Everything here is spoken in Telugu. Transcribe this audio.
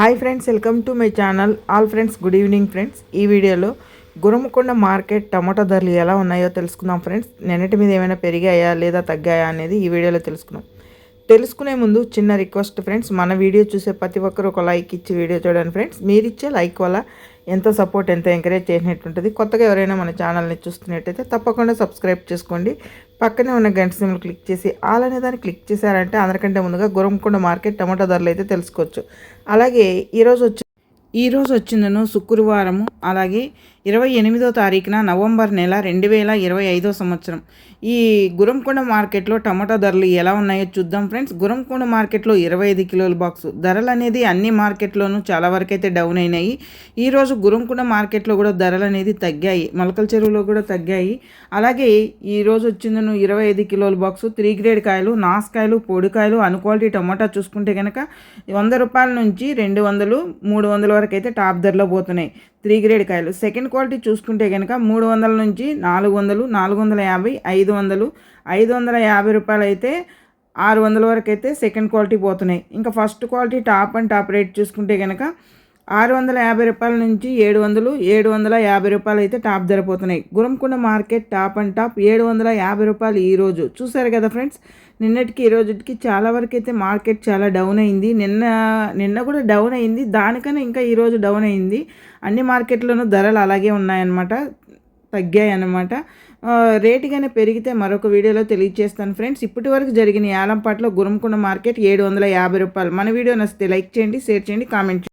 Hi friends welcome to my channel all friends good evening friends ఈ వీడియోలో గురమకొండ మార్కెట్ టమాటా ధరలు ఎలా ఉన్నాయో తెలుసుకుందాం ఫ్రెండ్స్ నిన్నటి మీద ఏమైనా పెరిగాయా లేదా తగ్గాయా అనేది ఈ వీడియోలో తెలుసుకుందాం. తెలుసుకునే ముందు చిన్న రిక్వెస్ట్ ఫ్రెండ్స్ మన వీడియో చూసే ప్రతి ఒక్కరు ఒక లైక్ ఇచ్చి వీడియో చూడండి ఫ్రెండ్స్ మీరు ఇచ్చే లైక్ వల్ల ఎంతో సపోర్ట్ ఎంతో ఎంకరేజ్ చేసినట్టుంటుంది. కొత్తగా ఎవరైనా మన ఛానల్ని చూస్తున్నట్టయితే తప్పకుండా సబ్స్క్రైబ్ చేసుకోండి. పక్కనే ఉన్న గంట సిమ్లు క్లిక్ చేసి ఆల్ అనే దాన్ని క్లిక్ చేశారంటే అందరికంటే ముందుగా గురంకొండ మార్కెట్ టమాటా ధరలు అయితే తెలుసుకోవచ్చు. అలాగే ఈరోజు వచ్చి ఈరోజు వచ్చిందను శుక్రవారము అలాగే ఇరవై ఎనిమిదో తారీఖున నవంబర్ నెల రెండు వేల ఇరవై ఐదో సంవత్సరం. ఈ గురంకొండ మార్కెట్లో టమాటా ధరలు ఎలా ఉన్నాయో చూద్దాం ఫ్రెండ్స్. గురంకొండ మార్కెట్లో ఇరవై ఐదు కిలోల బాక్స్. ధరలు అనేది అన్ని మార్కెట్లోనూ చాలా వరకు అయితే డౌన్ అయినాయి. ఈరోజు గురంకొండ మార్కెట్లో కూడా ధరలు అనేది తగ్గాయి. మొలకల చెరువులో కూడా తగ్గాయి. అలాగే ఈరోజు వచ్చిందను ఇరవై ఐదు కిలోల బాక్స్. త్రీ గ్రేడ్ కాయలు నాసుకాయలు పొడికాయలు అన్క్వాలిటీ టమాటా చూసుకుంటే కనుక వంద రూపాయల నుంచి రెండు వందలు మూడు వందల వరకు అయితే టాప్ ధరలో పోతున్నాయి. త్రీ గ్రేడ్ కాయలు. సెకండ్ క్వాలిటీ చూసుకుంటే కనుక మూడు వందల నుంచి నాలుగు వందలు నాలుగు వందల యాభై ఐదు వందలు ఐదు వందల యాభై రూపాయలు అయితే ఆరు వందల వరకు అయితే సెకండ్ క్వాలిటీ పోతున్నాయి. ఇంకా first quality top and top rate చూసుకుంటే కనుక ఆరు వందల యాభై రూపాయల నుంచి ఏడు వందలు ఏడు వందల యాభై రూపాయలు అయితే టాప్ ధర పోతున్నాయి. Gurramkonda market top and top ఏడు వందల యాభై రూపాయలు ఈరోజు చూసారు కదా ఫ్రెండ్స్ నిన్నటికి ఈ రోజుకి చాలా వరకు అయితే మార్కెట్ చాలా డౌన్ అయింది. నిన్న నిన్న కూడా డౌన్ అయింది. దానికన్నా ఇంకా ఈరోజు డౌన్ అయింది. అన్ని మార్కెట్లోనూ ధరలు అలాగే ఉన్నాయన్నమాట తగ్గాయి అన్నమాట రేటు కానీ పెరిగితే మరొక వీడియోలో తెలియజేస్తాను ఫ్రెండ్స్. ఇప్పటి వరకు జరిగిన యాలంపాట్లో గురంకొండ మార్కెట్ ఏడు వందల యాభై రూపాయలు. మన వీడియో నచ్చితే లైక్ చేయండి షేర్ చేయండి కామెంట్